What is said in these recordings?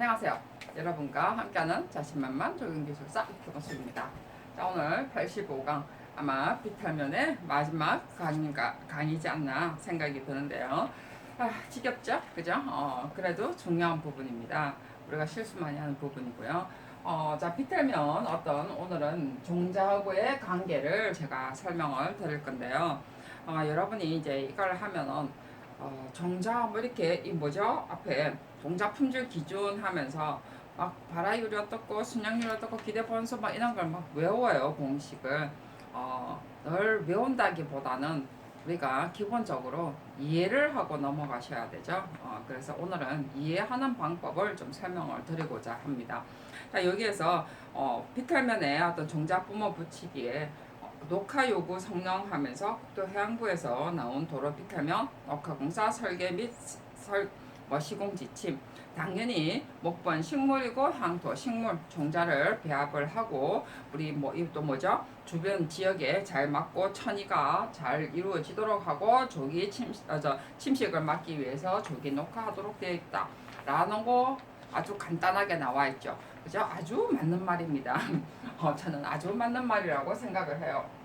안녕하세요. 여러분과 함께하는 자신만만 적용기술사 김호수입니다. 자 오늘 85강 아마 비탈면의 마지막 강의가, 강의지 않나 생각이 드는데요. 아, 지겹죠? 그죠? 어, 그래도 중요한 부분입니다. 우리가 실수 많이 하는 부분이고요. 어, 자, 비탈면 어떤 오늘은 종자하고의 관계를 제가 설명을 드릴 건데요. 어, 여러분이 이제 이걸 하면은 어, 정자 뭐 이렇게 이 뭐죠? 앞에 동자 품질 기준 하면서 막 발화율이 어떻고 순양률이 어떻고 기대 번수 막 이런 걸 막 외워요 공식을 어, 늘 외운다기보다는 우리가 기본적으로 이해를 하고 넘어가셔야 되죠. 어, 그래서 오늘은 이해하는 방법을 좀 설명을 드리고자 합니다. 자, 여기에서 어, 비탈면에 어떤 종자 뿜어 붙이기에 어, 녹화 요구 성능하면서 국토 해양부에서 나온 도로 비탈면 녹화공사 설계 및 설, 뭐 시공 지침. 당연히 목번 식물이고 향토 식물 종자를 배합을 하고 우리 뭐 이또 뭐죠? 주변 지역에 잘 맞고 천이가 잘 이루어지도록 하고 조기 침, 어, 저, 침식을 막기 위해서 조기 녹화하도록 되어 있다 라는 거 아주 간단하게 나와 있죠. 그죠? 아주 맞는 말입니다. 어, 저는 아주 맞는 말이라고 생각을 해요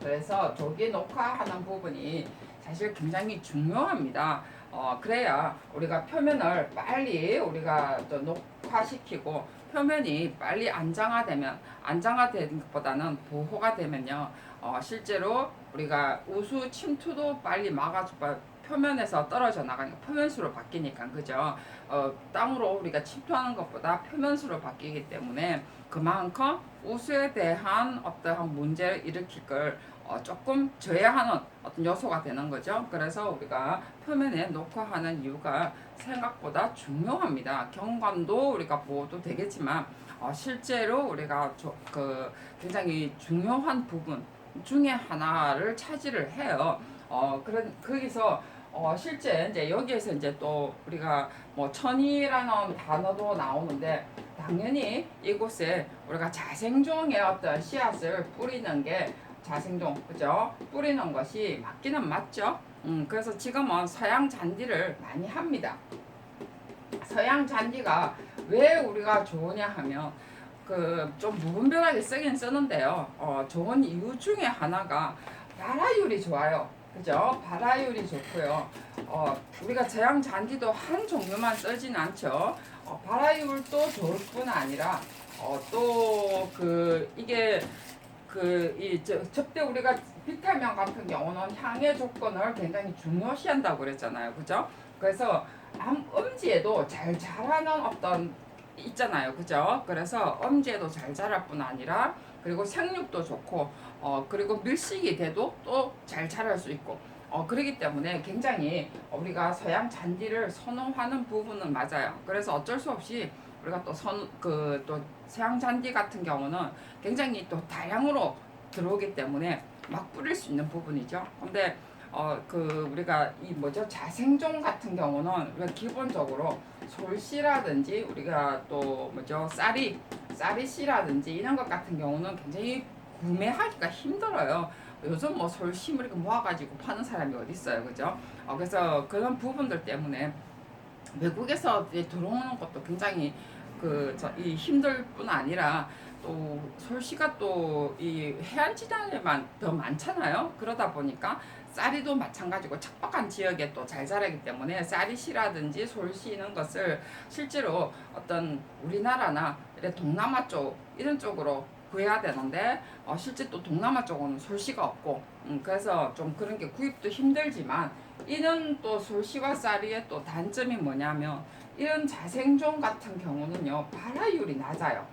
그래서 조기 녹화하는 부분이 사실 굉장히 중요합니다. 어, 그래야 우리가 표면을 빨리 우리가 또 녹화시키고 표면이 빨리 안정화되면 안정화되는 것보다는 보호가 되면요. 어, 실제로 우리가 우수 침투도 빨리 막아주고 표면에서 떨어져 나가니까 표면수로 바뀌니까 그죠? 어, 땅으로 우리가 침투하는 것보다 표면수로 바뀌기 때문에 그만큼 우수에 대한 어떠한 문제를 일으킬 걸 어, 조금 저해하는 어떤 요소가 되는 거죠. 그래서 우리가 표면에 녹화하는 이유가 생각보다 중요합니다. 경관도 우리가 보호도 되겠지만 어, 실제로 우리가 저, 그 굉장히 중요한 부분 중에 하나를 차지를 해요. 어, 그런 거기서 어, 실제 이제 여기에서 이제 또 우리가 뭐 천이라는 단어도 나오는데 당연히 이곳에 우리가 자생종의 어떤 씨앗을 뿌리는 게 자생종 그죠? 뿌리는 것이 맞기는 맞죠. 음, 그래서 지금은 서양 잔디를 많이 합니다. 서양 잔디가 왜 우리가 좋으냐 하면 그 좀 무분별하게 쓰긴 쓰는데요. 어, 좋은 이유 중에 하나가 발화율이 좋아요. 그죠? 발화율이 좋고요. 어, 우리가 저양 잔디도 한 종류만 쓰진 않죠. 어, 발화율도 좋을 뿐 아니라 어, 또 그 이게 그이 접대 우리가 비타민 같은 경우는 향의 조건을 굉장히 중요시한다고 그랬잖아요. 그죠? 그래서 암 음지에도 잘 자라는 어떤 있잖아요. 그죠? 그래서 음지에도 잘 자랄 뿐 아니라 그리고 생육도 좋고 어 그리고 밀식이 돼도 또 잘 자랄 수 있고 어 그러기 때문에 굉장히 우리가 서양 잔디를 선호하는 부분은 맞아요. 그래서 어쩔 수 없이 우리가 또 선 그 또 서양 잔디 같은 경우는 굉장히 또 다량으로 들어오기 때문에 막 뿌릴 수 있는 부분이죠. 근데 어 그 우리가 이 뭐죠 자생종 같은 경우는 기본적으로 솔씨라든지 우리가 또 뭐죠 쌀이 쌀이씨라든지 이런 것 같은 경우는 굉장히 구매하기가 힘들어요. 요즘 뭐 이렇게 모아가지고 파는 사람이 어디 있어요, 그죠? 어, 그래서 그런 부분들 때문에 외국에서 들어오는 것도 굉장히 그 저 이 힘들 뿐 아니라 또 서울시가 또 이 해안 지단에만 더 많잖아요. 그러다 보니까 쌀이도 마찬가지고 척박한 지역에 또 잘 자라기 때문에 쌀이시라든지 솔씨 이런 것을 실제로 어떤 우리나라나 이래 동남아 쪽 이런 쪽으로 구해야 되는데 어, 실제 또 동남아 쪽은 솔씨가 없고 음, 그래서 좀 그런 게 구입도 힘들지만 이런 또 솔씨와 쌀이의 또 단점이 뭐냐면 이런 자생종 같은 경우는요 발화율이 낮아요.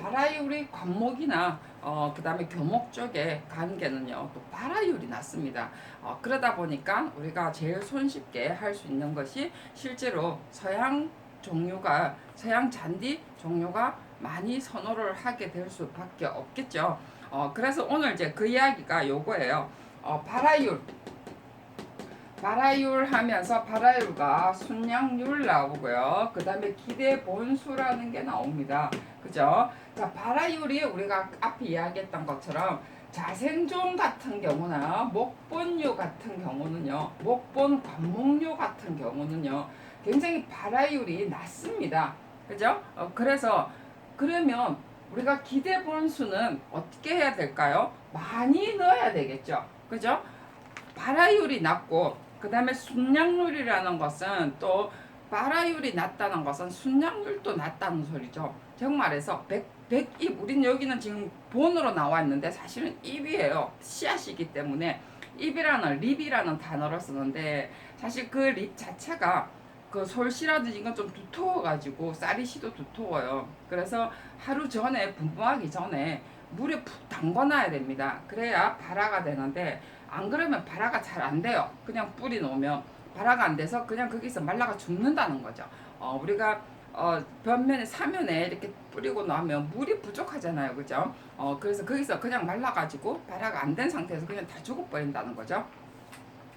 발화율이 관목이나 어, 그 다음에 교목 쪽의 관계는요 또 발화율이 낮습니다. 어, 그러다 보니까 우리가 제일 손쉽게 할 수 있는 것이 실제로 서양 종류가 서양 잔디 종류가 많이 선호를 하게 될 수밖에 없겠죠. 어, 그래서 오늘 이제 그 이야기가 요거예요. 어, 발화율 발화율 하면서 발화율과 순양률 나오고요. 그 다음에 기대 본수라는 게 나옵니다. 그죠? 자, 발화율이 우리가 앞에 이야기했던 것처럼 자생종 같은 경우나 목본류 같은 경우는요, 목본 관목류 같은 경우는요, 굉장히 발화율이 낮습니다. 그죠? 어, 그래서 그러면 우리가 기대 본수는 어떻게 해야 될까요? 많이 넣어야 되겠죠. 그죠? 발화율이 낮고 그 다음에 순량률이라는 것은 또 발화율이 낮다는 것은 순량률도 낮다는 소리죠. 정말해서 100, 100입 우린 여기는 지금 본으로 나와 있는데 사실은 입이에요. 씨앗이기 때문에 입이라는 립이라는 단어를 쓰는데 사실 그 립 자체가 그 솔씨라든지 이건 좀 두터워가지고 쌀이시도 두터워요. 그래서 하루 전에 분부하기 전에 물에 푹 담궈놔야 됩니다. 그래야 발화가 되는데 안 그러면 발화가 잘 안 돼요. 그냥 뿌리 놓으면 발화가 안 돼서 그냥 거기서 말라가 죽는다는 거죠. 어, 우리가 어, 변면에 사면에 이렇게 뿌리고 나면 물이 부족하잖아요, 그죠? 어, 그래서 거기서 그냥 말라가지고 발화가 안 된 상태에서 그냥 다 죽어버린다는 거죠.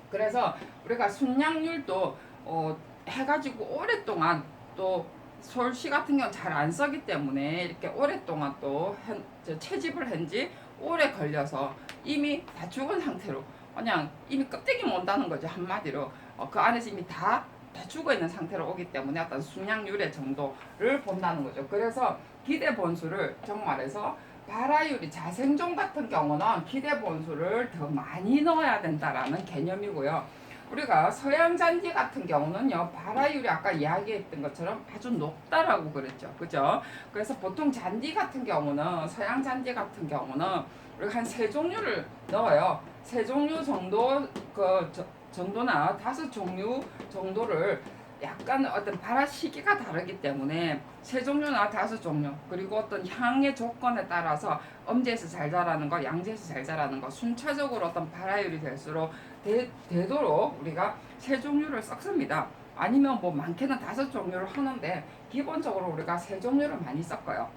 그래서 우리가 순량률도 어, 해가지고 오랫동안 또 솔씨 같은 경우는 잘 안 써기 때문에 이렇게 오랫동안 또 현, 저 채집을 한 지 오래 걸려서 이미 다 죽은 상태로 그냥 이미 껍데기만 온다는 거죠 한마디로 어, 그 안에서 이미 다, 다 죽어 있는 상태로 오기 때문에 어떤 순양률의 정도를 본다는 거죠 그래서 기대 본수를 정말해서 발화율이 자생종 같은 경우는 기대 본수를 더 많이 넣어야 된다라는 개념이고요. 우리가 서양 잔디 같은 경우는요 발화율이 아까 이야기했던 것처럼 아주 높다라고 그랬죠. 그죠? 그래서 보통 잔디 같은 경우는 서양 잔디 같은 경우는 우리가 한 세 종류를 넣어요. 세 종류 정도 그 저- 정도나 다섯 종류 정도를 약간 어떤 발화 시기가 다르기 때문에 세 종류나 다섯 종류 그리고 어떤 향의 조건에 따라서 엄지에서 잘 자라는 거 양지에서 잘 자라는 거 순차적으로 어떤 발화율이 될수록 되, 되도록 우리가 세 종류를 섞습니다. 아니면 뭐 많게는 다섯 종류를 하는데 기본적으로 우리가 세 종류를 많이 섞어요.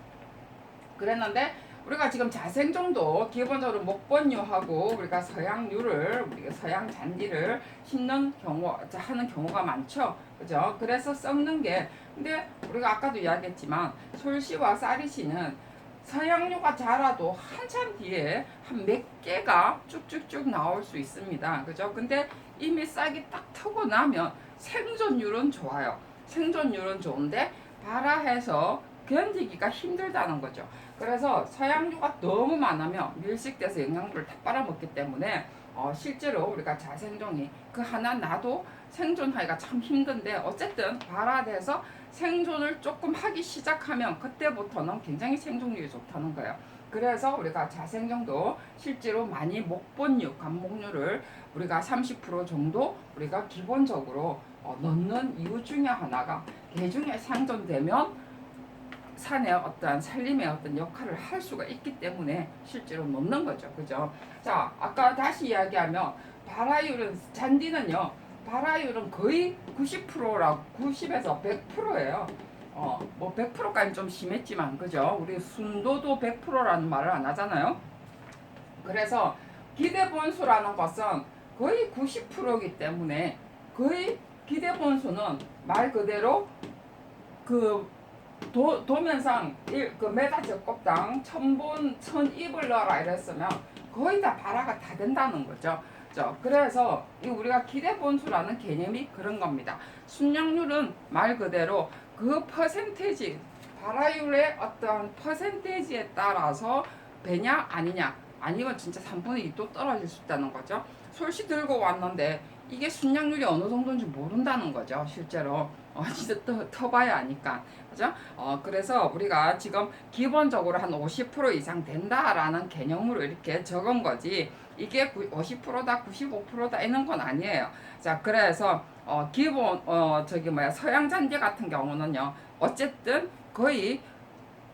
그랬는데 우리가 지금 자생종도 기본적으로 목번유하고 우리가 서양류를 우리가 서양 잔디를 심는 경우 하는 경우가 많죠. 그죠? 그래서 썩는 게 근데 우리가 아까도 이야기했지만 솔씨와 쌀이씨는 서양류가 자라도 한참 뒤에 한 몇 개가 쭉쭉쭉 나올 수 있습니다. 그죠? 근데 이미 싹이 딱 트고 나면 생존율은 좋아요. 생존율은 좋은데 발화해서 견디기가 힘들다는 거죠. 그래서 서양류가 너무 많으면 밀식돼서 영양분을 다 빨아먹기 때문에 어, 실제로 우리가 자생종이 그 하나 나도 생존하기가 참 힘든데 어쨌든 발화돼서 생존을 조금 하기 시작하면 그때부터는 굉장히 생존율이 좋다는 거예요. 그래서 우리가 자생종도 실제로 많이 목본류, 간목류를 우리가 30% 정도 우리가 기본적으로 어, 넣는 이유 중에 하나가 개 중에 생존되면 산의 어떠한 살림의 어떤 역할을 할 수가 있기 때문에 실제로 넣는 거죠. 그죠? 자, 아까 다시 이야기하면 발화율은 잔디는요. 발화율은 거의 90%라고 90에서 100%예요. 어, 뭐 100%까지 좀 심했지만 그죠? 우리 순도도 100%라는 말을 안 하잖아요. 그래서 기대 본수라는 것은 거의 90%이기 때문에 거의 기대 본수는 말 그대로 그 도, 도면상 일, 그 메다 적곡당 천본 천입을 넣어라 이랬으면 거의 다 발화가 다 된다는 거죠. 저 그래서 이 우리가 기대 본수라는 개념이 그런 겁니다. 순량률은 말 그대로 그 퍼센테지 발화율의 어떤 퍼센테지에 따라서 배냐 아니냐 아니면 진짜 3분의 2도 떨어질 수 있다는 거죠. 솔씨 들고 왔는데 이게 순량률이 어느 정도인지 모른다는 거죠. 실제로 어, 진짜 터, 터봐야 아니까 그죠? 어, 그래서 우리가 지금 기본적으로 한 50% 이상 된다라는 개념으로 이렇게 적은 거지 이게 50%다 95%다 이런 건 아니에요. 자 그래서 어, 기본 어, 저기 뭐야 서양 잔디 같은 경우는요 어쨌든 거의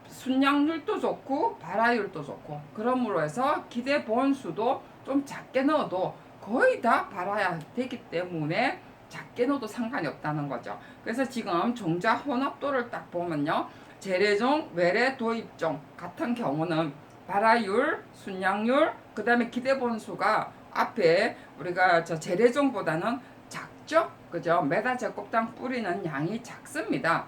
순량률도 좋고 발화율도 좋고 그러므로 해서 기대 본수도 좀 작게 넣어도 거의 다 발화야 되기 때문에 작게 넣어도 상관이 없다는 거죠. 그래서 지금 종자 혼합도를 딱 보면요. 재래종, 외래 도입종 같은 경우는 발화율, 순양률, 그 다음에 기대 본수가 앞에 우리가 저 재래종보다는 작죠? 그죠? 메다 제곱당 뿌리는 양이 작습니다.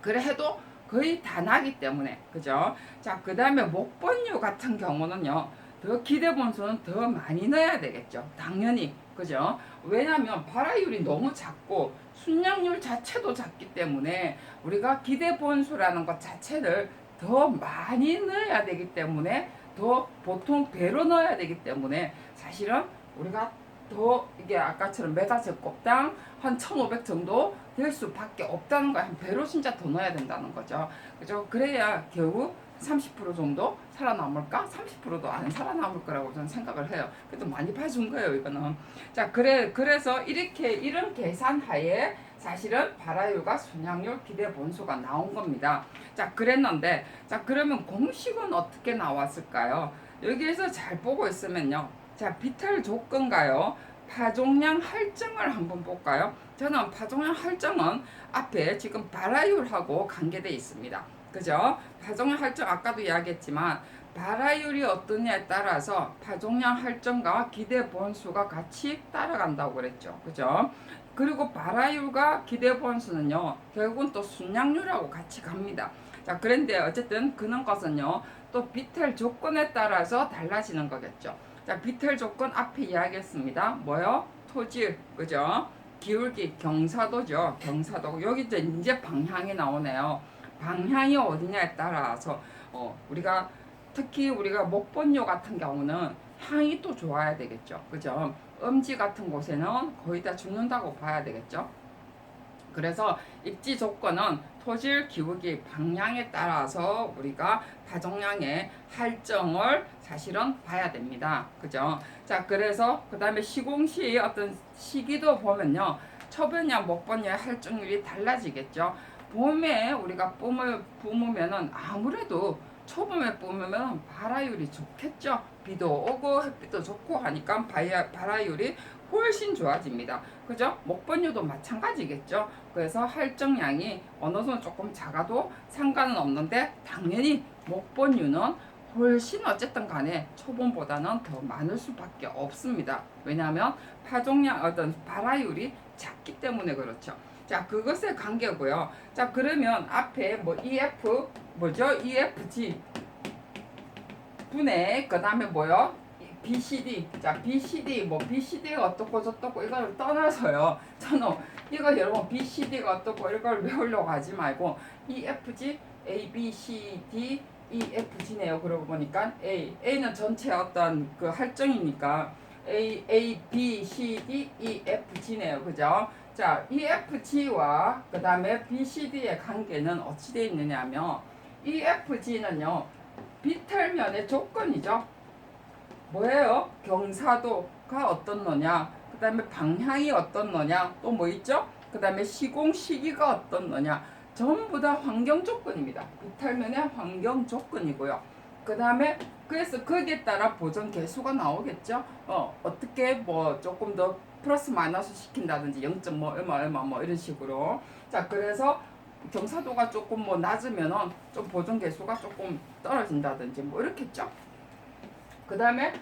그래 해도 거의 다 나기 때문에 그죠? 자, 그 다음에 목번류 같은 경우는요. 더 기대 본수는 더 많이 넣어야 되겠죠. 당연히 그죠? 왜냐하면 발화율이 너무 작고 순양률 자체도 작기 때문에 우리가 기대 본수라는 것 자체를 더 많이 넣어야 되기 때문에 더 보통 배로 넣어야 되기 때문에 사실은 우리가 더 이게 아까처럼 메가제곱당 한 1,500 정도 될 수밖에 없다는 거야. 한 배로 진짜 더 넣어야 된다는 거죠. 그죠? 그래야 겨우 30% 정도 살아남을까? 30%도 안 살아남을 거라고 저는 생각을 해요. 그래도 많이 봐준 거예요, 이거는. 자, 그래, 그래서 이렇게, 이런 계산 하에 사실은 발화율과 순양률 기대 본수가 나온 겁니다. 자, 그랬는데, 자, 그러면 공식은 어떻게 나왔을까요? 여기에서 잘 보고 있으면요. 자, 비탈 조건가요? 파종량 할증을 한번 볼까요? 저는 파종량 할증은 앞에 지금 발화율하고 관계되어 있습니다. 그죠? 파종량 할증 아까도 이야기했지만 발화율이 어떠냐에 따라서 파종량 할증과 기대 본수가 같이 따라간다고 그랬죠. 그죠? 그리고 발화율과 기대 본수는요. 결국은 또 순양률하고 같이 갑니다. 자, 그런데 어쨌든 그런 것은요. 또 비탈 조건에 따라서 달라지는 거겠죠. 자, 비탈 조건 앞에 이야기했습니다. 뭐요? 토질, 그죠? 기울기, 경사도죠. 경사도. 여기 이제 이제 방향이 나오네요. 방향이 어디냐에 따라서 어, 우리가 특히 우리가 목본료 같은 경우는 향이 또 좋아야 되겠죠. 그죠? 음지 같은 곳에는 거의 다 죽는다고 봐야 되겠죠. 그래서 입지 조건은 토질 기울기 방향에 따라서 우리가 파종량의 할정을 사실은 봐야 됩니다. 그죠? 자, 그래서 그 다음에 시공 시 어떤 시기도 보면요. 초변량, 목변량 할정률이 달라지겠죠. 봄에 우리가 뿜을 뿜으면은 아무래도 초봄에 뿜으면 발화율이 좋겠죠. 비도 오고 햇빛도 좋고 하니까 발화- 발화율이 훨씬 좋아집니다. 그죠? 목번류도 마찬가지겠죠. 그래서 할정량이 어느 정도 조금 작아도 상관은 없는데 당연히 목번류는 훨씬 어쨌든 간에 초봄보다는 더 많을 수밖에 없습니다. 왜냐하면 파종량 어떤 발화율이 작기 때문에 그렇죠. 자 그것의 관계고요. 자 그러면 앞에 뭐 EF 뭐죠? EFG 분의 그 다음에 뭐요? BCD 자 BCD 뭐 BCD가 어떻고 저떻고 이걸 떠나서요. 저는 이거 여러분 BCD가 어떻고 이걸 외우려고 하지 말고 EFG A B C D EFG네요. 그러고 보니까 A A는 전체 어떤 그 할정이니까 A A B C D E F G네요. 그죠? 자, EFG와 그 다음에 BCD의 관계는 어찌 되어 있느냐면 EFG는요 비탈면의 조건이죠. 뭐예요? 경사도가 어떤 거냐, 그 다음에 방향이 어떤 거냐, 또 뭐 있죠? 그 다음에 시공 시기가 어떤 거냐, 전부 다 환경 조건입니다. 비탈면의 환경 조건이고요. 그 다음에 그래서 거기에 따라 보존 개수가 나오겠죠. 어 어떻게 뭐 조금 더 플러스 마이너스 시킨다든지 0. 뭐 얼마 얼마 뭐 이런 식으로 자 그래서 경사도가 조금 뭐 낮으면은 좀 보존 개수가 조금 떨어진다든지 뭐 이렇겠죠. 그 다음에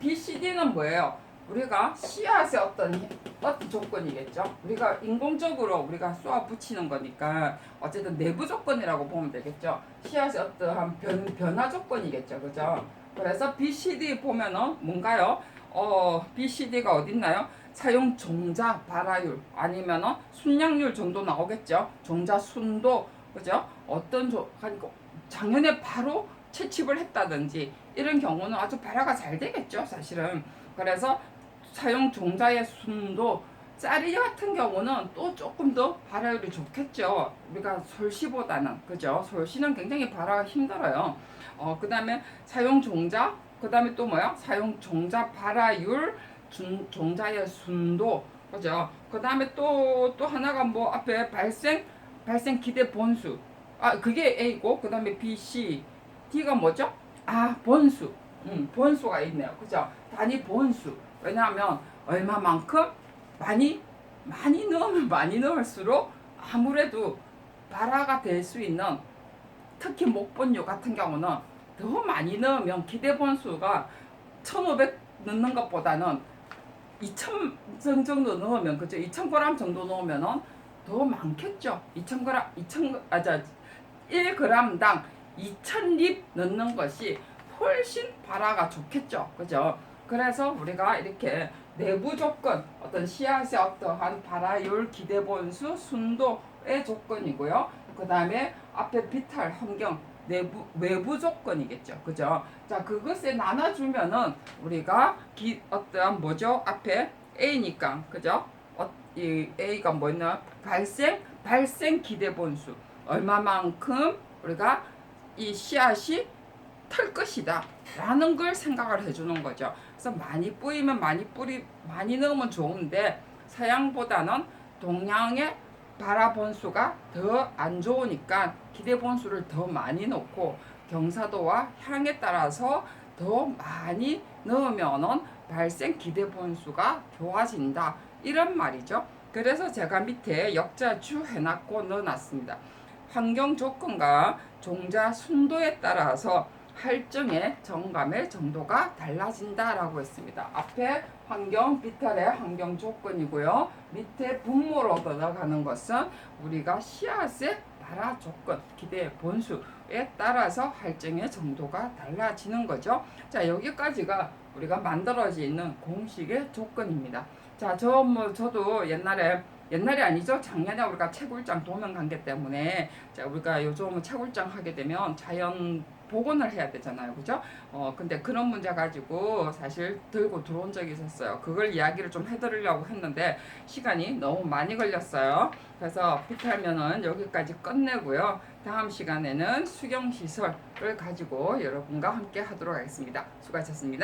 BCD는 뭐예요? 우리가 씨앗의 어떤 어떤 조건이겠죠. 우리가 인공적으로 우리가 쏘아 붙이는 거니까 어쨌든 내부 조건이라고 보면 되겠죠. 씨앗의 어떠한 변, 변화 조건이겠죠. 그죠? 그래서 BCD 보면은 뭔가요? 어, BCD가 어딨나요? 사용 종자 발화율 아니면은 순양률 정도 나오겠죠. 종자 순도 그죠? 어떤 조, 작년에 바로 채집을 했다든지 이런 경우는 아주 발화가 잘 되겠죠. 사실은 그래서 사용 종자의 순도 쌀이 같은 경우는 또 조금 더 발화율이 좋겠죠. 우리가 솔시보다는 그죠? 솔시는 굉장히 발화가 힘들어요. 어 그다음에 사용 종자 그다음에 또 뭐야? 사용 종자 발화율 준, 종자의 순도 그죠? 그 다음에 또 또 하나가 뭐 앞에 발생 발생 기대 본수 아 그게 A고 그 다음에 B, C, D가 뭐죠? 아 본수 음, 본수가 있네요. 그죠? 단위 본수 왜냐하면 얼마만큼 많이 많이 넣으면 많이 넣을수록 아무래도 발화가 될 수 있는 특히 목본류 같은 경우는 더 많이 넣으면 기대 본수가 1,500 넣는 것보다는 2,000 정도 넣으면 그죠? 2,000g 정도 넣으면은 더 많겠죠. 2,000g 2,000 아자 1g당 2,000립 넣는 것이 훨씬 발화가 좋겠죠. 그죠? 그래서 우리가 이렇게 내부 조건, 어떤 씨앗의 어떠한 발화율, 기대 본수, 순도의 조건이고요. 그 다음에 앞에 비탈 환경, 내부 외부 조건이겠죠, 그죠? 자 그것에 나눠 주면은 우리가 기, 어떠한 뭐죠? 앞에 A니까, 그죠? 어, 이 A가 뭐였나? 발생 발생 기대 본수 얼마만큼 우리가 이 씨앗이 털 것이다 라는 걸 생각을 해 주는 거죠. 그래서 많이 뿌리면 많이 뿌리 많이 넣으면 좋은데 서양보다는 동양의 발화 본수가 더 안 좋으니까 기대 본수를 더 많이 넣고 경사도와 향에 따라서 더 많이 넣으면은 발생 기대 본수가 좋아진다 이런 말이죠. 그래서 제가 밑에 역자주 해놨고 넣어놨습니다. 환경 조건과 종자 순도에 따라서 할증의 정감의 정도가 달라진다라고 했습니다. 앞에 환경 비탈의 환경 조건이고요. 밑에 분모로 들어가는 것은 우리가 씨앗의 발화 조건, 기대 본수에 따라서 할증의 정도가 달라지는 거죠. 자 여기까지가 우리가 만들어져 있는 공식의 조건입니다. 자, 저 뭐 저도 옛날에 옛날이 아니죠. 작년에 우리가 채굴장 도면 관계 때문에 자 우리가 요즘 채굴장 하게 되면 자연 복원을 해야 되잖아요. 그죠? 어 근데 그런 문제 가지고 사실 들고 들어온 적이 있었어요. 그걸 이야기를 좀 해드리려고 했는데 시간이 너무 많이 걸렸어요. 그래서 피탈면은 여기까지 끝내고요. 다음 시간에는 수경 시설을 가지고 여러분과 함께 하도록 하겠습니다. 수고하셨습니다.